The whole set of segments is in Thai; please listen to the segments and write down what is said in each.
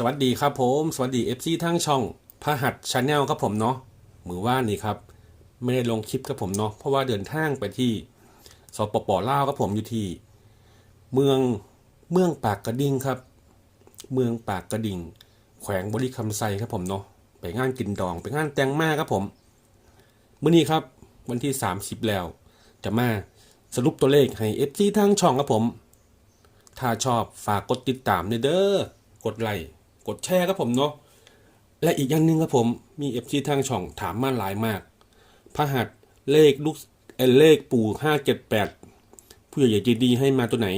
สวัสดีครับผม สวัสดี FC ทั้งช่องพหัสชาแนลครับผมเนาะมือว่านี่ครับ ไม่ได้ลงคลิปครับผมเนาะเพราะว่าเดินทางไปที่สปปลาวครับผมอยู่ที่ เมืองเมืองปากกระดิ่งครับ เมืองปากกระดิ่ง แขวงบริคำไซครับผมเนาะไปงานกินดอง ไปงานแต่งมาครับผมมื้อนี้ครับ วันที่ 30 แล้ว จะมาสรุปตัวเลขให้ FC ทั้งช่องครับผม ถ้าชอบฝากกดติดตามเด้อกดไลค์ กดแชร์ครับผมเนาะและอีกอย่างหนึ่งครับผมมี FC ทางช่องถามมาหลายมากพระหัสเลขลูกเอเลขปู่ห้าเจ็ดแปดผู้ใหญ่ใจดีให้มาตัวไหน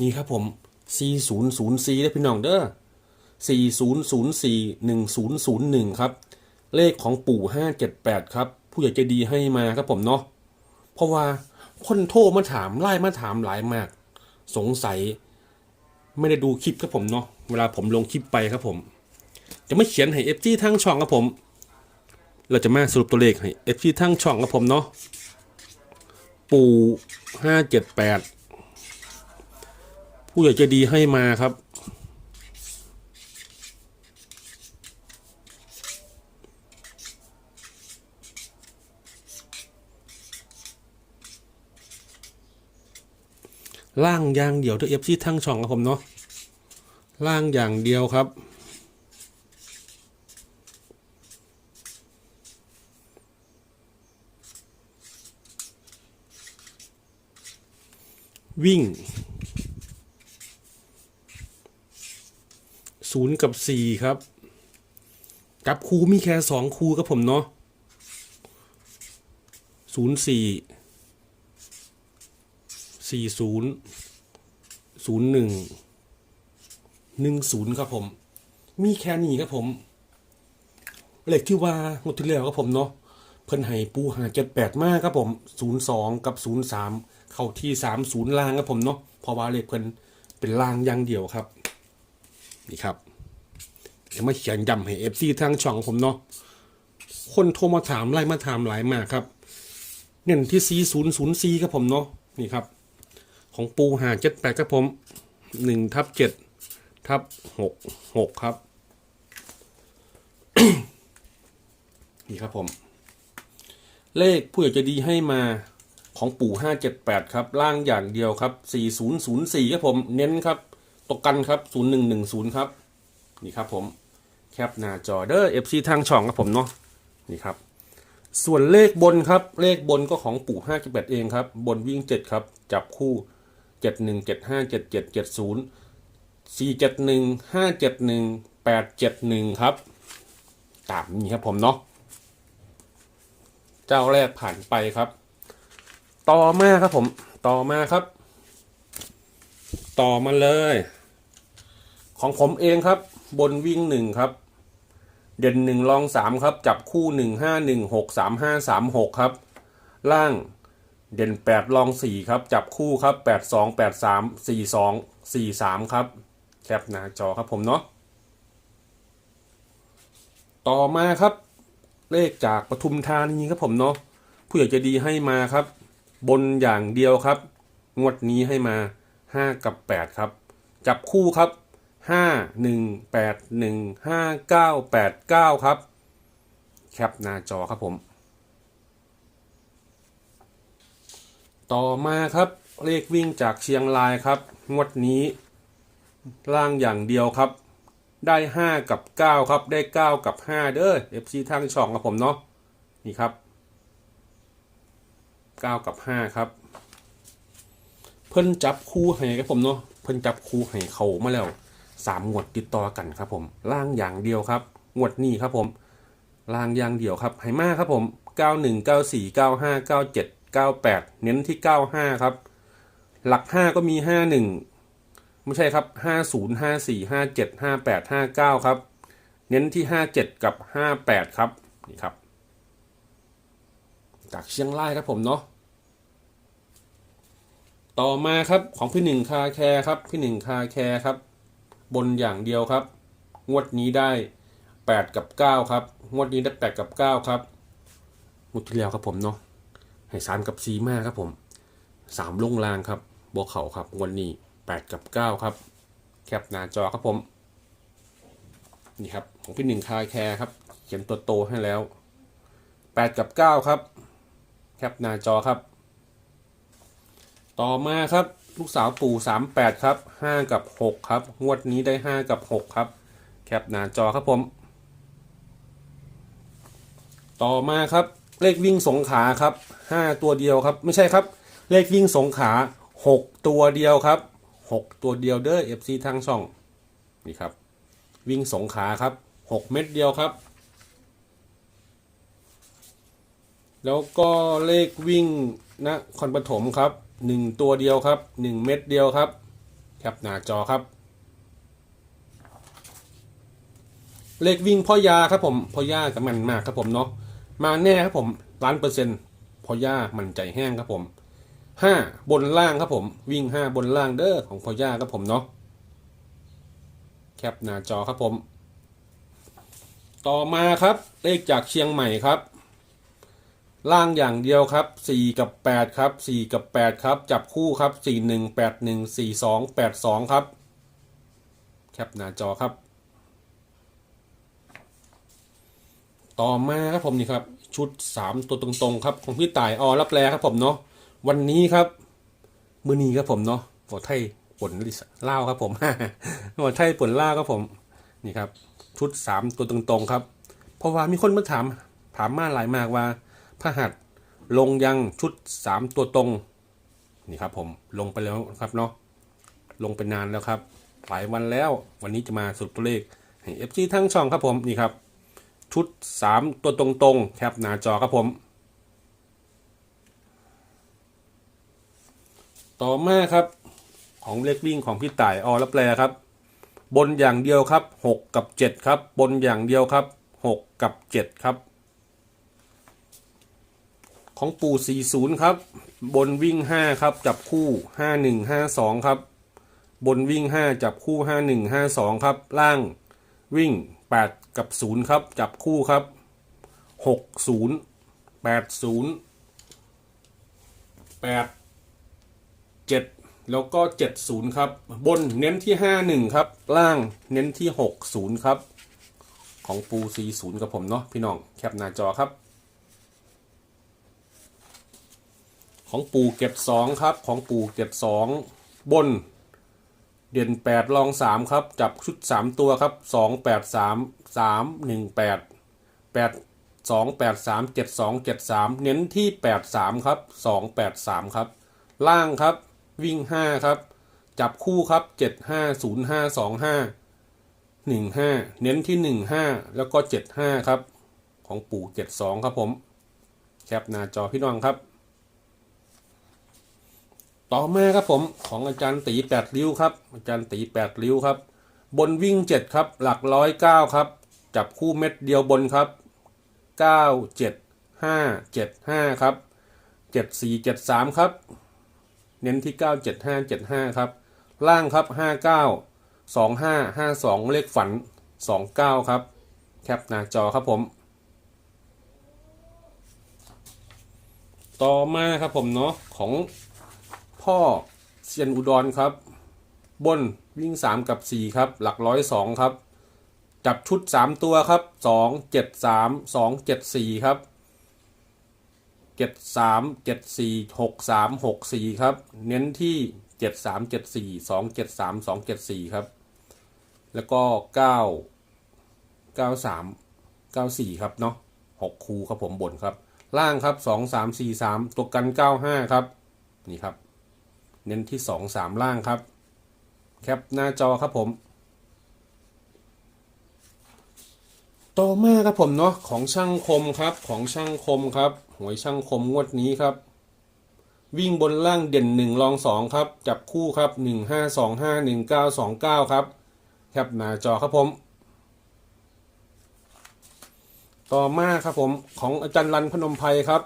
นี่ครับผม 4004ได้พี่น้องเด้อ4004 1001 ครับ เลขของปู่ 578 ครับ ผู้ใหญ่ใจดีให้มาครับผมเนาะเพราะว่าคนโทรมาถามไล่มาถามหลายมาก สงสัย ไม่ได้ดูคลิปครับผมเนาะเวลาผมลงคลิปไปครับผม จะไม่เขียนให้ FG ทั้งช่องครับผม เราจะมาสรุปตัวเลขให้ FG ทั้งช่องครับผมเนาะปู่ห้าเจ็ดแปดผู้ใหญ่ใจะดีให้มาครับ ล่างอย่างเดียวตัว FC ทั้งช่องครับผมเนาะล่างอย่างเดียวครับ วิ่งศูนย์กับสี่ครับจับคูมีแค่สองคูครับผมเนาะศูนย์สี่ สี่ศูนย์ศูนย์หนึ่งหนึ่งศูนย์ครับผม มีแค่นี้ครับผมเลขที่ว่างวดที่แล้วครับผมเนาะเพิ่นให้ปูหาเจ็ดแปดมากครับผมศูนย์สองกับศูนย์สามเข้าที่สามศูนย์ล่างครับผมเนาะเพราะว่าเลขเพิ่นเป็นล่างอย่างเดียวครับ นี่ครับเดี๋ยวมาเขียนย้ำให้เอฟซีทางช่องผมเนาะคนโทรมาถามไล่มาถามหลายมากครับ เน้นที่สี่ศูนย์ศูนย์สี่ครับผมเนาะนี่ครับ ของปูหาเจ็ดแปดครับผมหนึ่งทับเจ็ดทับหกหกครับ นี่ครับผม เลขผู้ใหญ่ใจะดีให้มาของปู่578ครับ ล่างอย่างเดียวครับ4004ครับผม เน้นครับ ตกกันครับ0110ครับ นี่ครับผม แคปหน้าจอเด้อ FC ทางช่องครับผมเนาะ นี่ครับ ส่วนเลขบนครับ เลขบนก็ของปู่578เองครับ บนวิ่ง7ครับ จับคู่ 71 75 77 70 471 571 871 ครับ ตามนี้ครับผมเนาะ เจ้าแรกผ่านไปครับ ต่อมาครับผม ต่อมาครับ ต่อมาเลย ของผมเองครับ บนวิ่งหนึ่งครับ เด่นหนึ่งรองสามครับ จับคู่หนึ่งห้าหนึ่งหกสามห้าสามหกครับ ล่าง เด่นแปดรองสี่ครับ จับคู่ครับแปดสองแปดสามสี่สองสี่สามครับ แคปหน้าจอครับผมเนาะ ต่อมาครับ เลขจากปทุมธานีครับผมเนาะ ผู้ใหญ่จะดีให้มาครับ บนอย่างเดียวครับ งวดนี้ให้มา 5 กับ 8 ครับ จับคู่ครับ 5 1 8 1 5 9 8 9 ครับ แคปหน้าจอครับผม ต่อมาครับเลขวิ่งจากเชียงรายครับ งวดนี้ ล่างอย่างเดียวครับ ได้ 5 กับ 9 ครับ ได้ 9 กับ 5 เด้อ FC ทางช่องครับผมเนาะนี่ครับ 9 กับ 5 ครับ เพิ่นจับคู่ให้ครับผมเนาะเพิ่นจับคู่ให้เขามาแล้ว3งวดติดต่อกันครับผม ล่างอย่างเดียวครับงวดนี้ครับผม ล่างอย่างเดียวครับให้มากครับผม 91 94 95 97 98 เน้นที่ 95 ครับ หลัก 5 ก็มี 51 ไม่ใช่ครับ 50 54 57 58 59 ครับ เน้นที่ 57 กับ 58 ครับ นี่ครับ จากเชียงรายครับผมเนาะ ต่อมาครับของพี่หนึ่งคาแคร์ครับ พี่หนึ่งคาแคร์ครับ บนอย่างเดียวครับ งวดนี้ได้ 8 กับ 9 ครับ งวดนี้ได้ 8 กับ 9 ครับงวดที่แล้วครับผมเนาะ ให้สามกับสีมากครับผมสามลงลางครับบวกเขาครับวันนี้8กับ9ครับ แคปหน้าจอครับผมนี่ครับของพี่หนึ่งคาแคร์ครับ เขียนตัวโตให้แล้วแปดกับเก้าครับ แคปหน้าจอครับ ต่อมาครับลูกสาวปู่สามแปดครับห้ากับหกครับ งวดนี้ได้ห้ากับหกครับ แคปหน้าจอครับผม ต่อมาครับ เลขวิ่งสงขาครับห้าตัวเดียวครับไม่ใช่ครับ เลขวิ่งสงขาหกตัวเดียวครับหกตัวเดียวเด้อเอฟซีทางช่องนี่ครับ วิ่งสงขาครับหกเม็ดเดียวครับ แล้วก็เลขวิ่งนะครปฐมครับหนึ่งตัวเดียวครับหนึ่งเม็ดเดียวครับแคปหน้าจอครับ เลขวิ่งพ่อยาครับผมพ่อยากับมันมากครับผมเนาะ มาแน่ครับผมล้านเปอร์เซ็นต์พอย่ามันใจแห้งครับผมห้าบนล่างครับผม วิ่งห้าบนล่างเด้อของพอย่าครับผมเนาะแคปหน้าจอครับผม ต่อมาครับเลขจากเชียงใหม่ครับ ล่างอย่างเดียวครับ4กับ8ครับ4กับ8ครับจับคู่ครับ4 1 8 1 4 2 8 2ครับ แคปหน้าจอครับ ต่อมาครับผมนี่ครับ ชุด 3 ตัวตรงๆครับของพี่ต่ายออรับแลครับผมเนาะวันนี้ครับมือนีครับผมเนาะฝอไทยผลเล่าวครับผมฝอไทยผลล่าวครับผมนี่ครับ ชุด 3 ตัวตรงๆครับ เพราะว่ามีคนมาถาม ถามมาหลายมากว่าพระหัสลงยังชุด 3 ตัวตรงนี่ครับผมลงไปแล้วครับเนาะลงไปนานแล้วครับ หลายวันแล้ว วันนี้จะมาสรุปตัวเลขให้เอฟซีทั้งช่องครับผมนี่ครับ ชุด 3 ตัวตรงๆ แคปหน้าจอครับผม ต่อมาครับของเลขวิ่งของพี่ต่ายอรับแปลครับ บนอย่างเดียวครับ 6 กับ 7 ครับ บนอย่างเดียวครับ 6 กับ 7 ครับ ของปู่ 40 ครับ บนวิ่ง 5 ครับ จับคู่ 51 52 ครับ บนวิ่ง 5 จับคู่ 51 52 ครับ ล่างวิ่ง 8 กับ 0 ครับ จับคู่ครับ 60 80 8 7 แล้วก็ 70 ครับ บนเน้นที่ 51 ครับ ล่างเน้นที่ 60 ครับ ของปู 40 กับผมเนาะพี่น้อง แคปหน้าจอครับ ของปูเก็บ 2 ครับ ของปูเก็บ 2 บน เด่น 8 รอง 3 ครับ จับชุด 3 ตัวครับ 2 8 3 3 1 8 8 2 8 3 7 2 7 3 เน้นที่ 8 3 ครับ 2 8 3 ครับ ล่างครับ วิ่ง 5 ครับ จับคู่ครับ 7 5 0 5 2 5 1 5 เน้นที่ 1 5 แล้วก็ 7 5 ครับ ของปู่ 72 ครับผม แคปหน้าจอพี่น้องครับ ต่อมาครับผมของอาจารย์ตีแปดริ้วครับ อาจารย์ตีแปดริ้วครับ บนวิ่งเจ็ดครับ หลักร้อยเก้าครับ จับคู่เม็ดเดียวบนครับเก้าเจ็ดห้าเจ็ดห้าครับเจ็ดสี่เจ็ดสามครับ เน้นที่เก้าเจ็ดห้าเจ็ดห้าครับ ล่างครับห้าเก้าสองห้าห้าสองเลขฝันสองเก้าครับ แคปหน้าจอครับผมต่อมาครับผมเนาะของ พ่อเซียนอุดรครับ บนวิ่ง 3 กับ 4 ครับ หลักร้อยสองครับ จับชุด 3 ตัวครับ 2 7 3 2 7 4 ครับ 7 3 7 4 6 3 6 4 ครับ เน้นที่ 7 3 7 4 2 7 3 2 7 4 ครับ แล้วก็ 9 9 3 9 4 ครับเนาะ6คูครับผมบนครับ ล่างครับ 2 3 4 3 ตัวกัน 95 ครับ นี่ครับ เน้นที่สองสามล่างครับ แคปหน้าจอครับผม ต่อมาครับผมเนาะของช่างคมครับของช่างคมครับหวยช่างคมงวดนี้ครับ วิ่งบนล่างเด่นหนึ่งรองสองครับ จับคู่ครับหนึ่งห้าสองห้าหนึ่งเก้าสองเก้าครับ แคปหน้าจอครับผม ต่อมาครับผมของอาจารย์รันพนมไพรครับ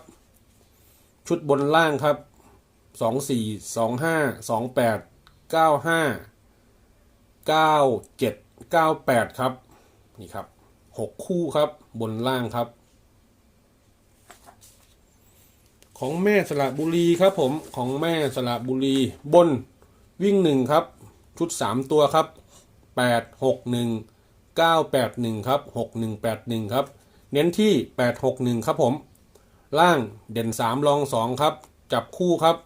ชุดบนล่างครับ สองสี่สองห้าสองแปดเก้าห้าเก้าเจ็ดเก้าแปดครับ นี่ครับหกคู่ครับบนล่างครับ ของแม่สระบุรีครับผมของแม่สระบุรีบนวิ่งหนึ่งครับ ชุดสามตัวครับแปดหกหนึ่ง981ครับ6181ครับ เน้นที่861ครับผม ล่างเด่น3รอง2ครับ จับคู่ครับ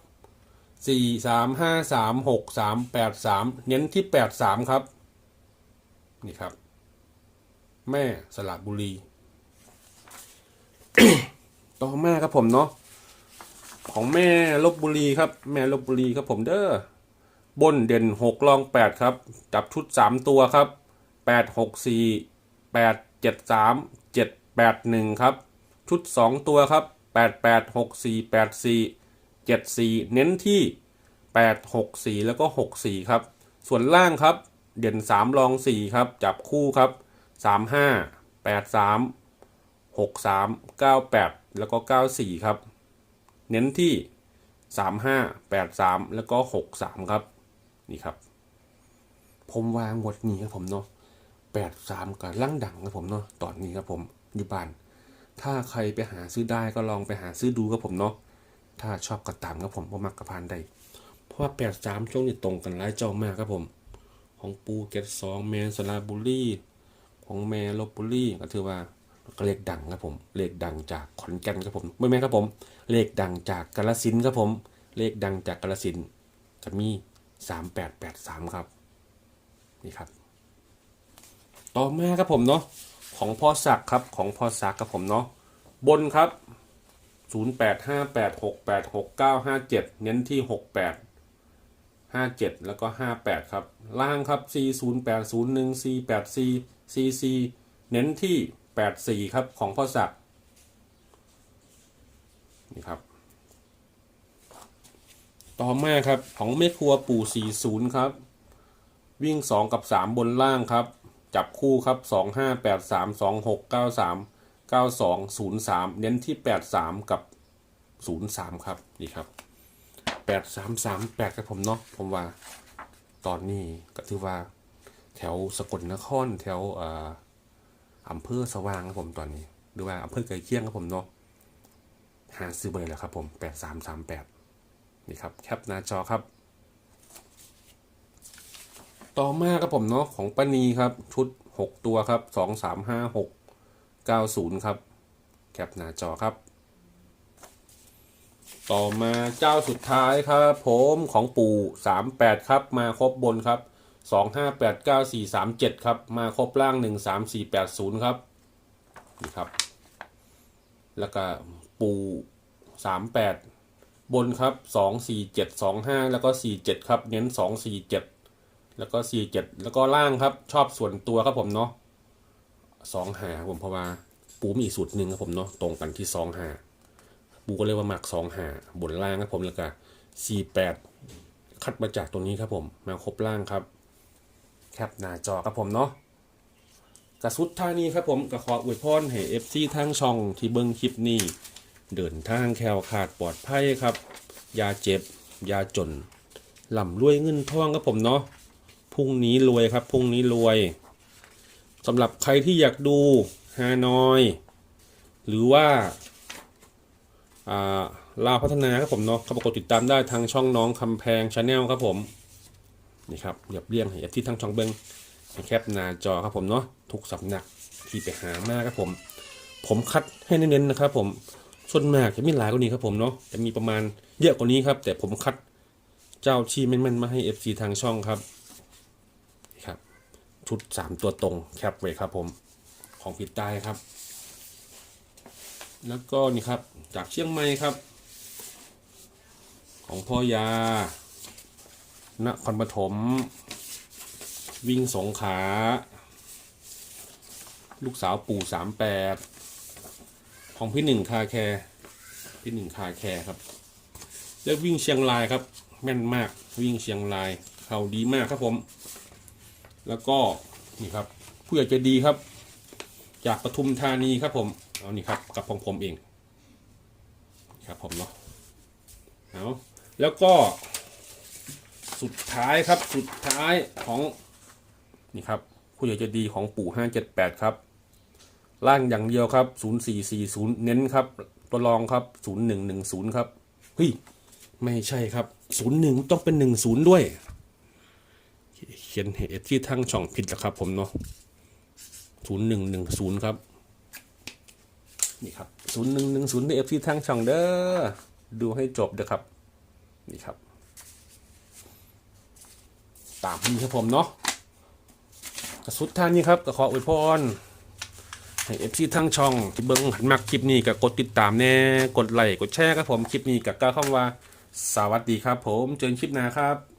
4 3 5 3 6 3 8 3เน้นที่8 3ครับ นี่ครับ แม่สระบบุรี ต่อมาครับผมเนาะของแม่ลบบุรีครับ แม่ลบบุรีครับผมเด้อบนเด่นหกรองแปดครับ จับชุดสามตัวครับแปดหกสี่แปดเจ็ดสามเจ็ดแปดหนึ่งครับ ชุดสองตัวครับแปดแปดหกสี่แปดสี่ เจ็ดสี่เน้นที่แปดหกสี่แล้วก็หกสี่ครับ ส่วนล่างครับ เด่นสามรองสี่ครับ จับคู่ครับสามห้าแปดสามหกสามเก้าแปดแล้วก็เก้าสี่ครับ เน้นที่สามห้าแปดสามแล้วก็หกสามครับ นี่ครับ ผมวางหมดนี้ครับผมเนาะแปดสามกับล่างดังครับผมเนาะตอนนี้ครับผมอยู่บ้านถ้าใครไปหาซื้อได้ก็ลองไปหาซื้อดูครับผมเนาะ ถ้าชอบก็ตามครับผมว่ามักกระพานได้ เพราะว่าแปดสามช่วงนี้ตรงกันหลายเจ้ามากครับผม ของปูเกตสองแมนสลาบุรีของแมลบบุรีก็ถือว่าเลขดังครับผมเลขดังจากขอนแก่นครับผมไม่แม่ครับผม เลขดังจากกาลสินครับผม เลขดังจากกาลสินจะมีสามแปดแปดสามครับ นี่ครับ ต่อมาครับผมเนาะของพ่อศักครับของพ่อศักครับผมเนาะบนครับ ศูนย์แปดห้าแปดหกแปดหกเก้าห้าเจ็ดเน้นที่หกแปดห้าเจ็ดแล้วก็ห้าแปดครับ ล่างครับสี่ศูนย์แปดศูนย์หนึ่งสี่แปดสี่สี่สี่เน้นที่แปดสี่ครับ ของพ่อศักดิ์นี่ครับ ต่อมาครับ ของแม่ครัวปู่ 40 ครับ วิ่ง 2 กับ 3 บนล่างครับ จับคู่ครับ 2 9203 เน้นที่ 83 กับ 03 ครับ นี่ครับ 8 3 3 8ครับผมเนาะผมว่าตอนนี้ก็ถือว่าแถวสกลนครแถวอำเภอสว่างครับผมตอนนี้ หรือว่าอำเภอไกลเคียงครับผมเนาะหาซื้อเบอร์แล้วครับผม8338 นี่ครับแคปหน้าจอครับ ต่อมาครับผมเนาะของปานีครับ ชุด 6 ตัวครับ 2 9 0 ครับ แคปหน้าจอครับ ต่อมาเจ้าสุดท้ายครับผมของปู่ 38 ครับ มาครบบนครับ 2 5 8 9 4 3 7 ครับ มาครบล่าง 1 3 4 8 0 ครับ นี่ครับ แล้วก็ปู่ 38 บนครับสองสี่เจ็ดสองห้าแล้วก็สี่เจ็ดครับ เน้นสองสี่เจ็ดแล้วก็สี่เจ็ดแล้วก็ล่างครับ ชอบส่วนตัวครับผมเนาะ สองหาผมเพราะว่าปูมีอีกสูตรหนึ่งครับผมเนาะตรงกันที่สองหาปูก็เรียกว่าหมักสองหาบนล่างครับผมแล้วก็สี่แปดคัดมาจากตรงนี้ครับผมมาครบล่างครับแคปหน้าจอครับผมเนาะกระสุดท่านี้ครับผมก็ขออวยพรให้เอฟซีทางช่องที่เบิ้งคลิปนี้ เดินทางแคล้วขาดปลอดภัยครับยาเจ็บยาจนลำรวยเงินทองครับผมเนาะพรุ่งนี้รวยครับพรุ่งนี้รวย สำหรับใครที่อยากดูฮานอย หรือว่าาลาวพัฒนาครับผมเนาะเขาไปกดติดตามได้ทางช่องน้องคำแพงชาแนลครับผมนี่ครับเรียบเรียงให้ที่ทั้งช่องเบิงแคปหน้าจอครับผมเนาะทุกสำนักที่ไปหามากครับผม ผมคัดให้เน้นๆนะครับ ผมส่วนมากจะมีหลายกว่านี้ครับผมเนาะจะมีประมาณเยอะกว่านี้ครับ แต่ผมคัดเจ้าที่แม่นๆมาให้ FC ทางช่องครับ ชุด 3 ตัวตรงแคปไว้ครับผมของผิดใต้ครับ แล้วก็นี่ครับจากเชียงใหม่ครับ ของพ่อยานครปฐมวิ่งสงขา ลูกสาวปู่สามแปดของพี่หนึ่งคาแคร์พี่หนึ่งคาแคร์ครับ แล้ววิ่งเชียงรายครับ แม่นมากวิ่งเชียงราย เขาดีมากครับผม แล้วก็นี่ครับผู้ใหญ่ใจดีครับ จากปทุมธานีครับผมเอานี่ครับกับของผมเองครับผมเนาะเอาแล้วก็สุดท้ายครับสุดท้ายของนี่ครับผู้ใหญ่ใจดีของปู่ห้าเจ็ดแปดครับล่างอย่างเดียวครับ0440เน้นครับตัวรองครับ0110ครับเฮ้ยไม่ใช่ครับ01ต้องเป็น10ด้วย เขียนเหตุที่ทั้งช่องผิดแล้วครับผมเนาะศูนย์หนึ่งหนึ่งศูนย์ครับ นี่ครับศูนย์หนึ่งหนึ่งศูนย์เอฟซีทางช่องเด้อ ดูให้จบเด้อครับ นี่ครับ ตามนี้ครับผมเนาะกระสุดท่านนี้ครับก็ขออวยพรให้เอฟซีทั้งช่องที่เบิ้งหันมักคลิปนี้ก็กดติดตามแน่กดไลค์กดแชร์ครับผมคลิปนี้กับก้าวคำว่า สวัสดีครับผม เจอกันคลิปหน้าครับ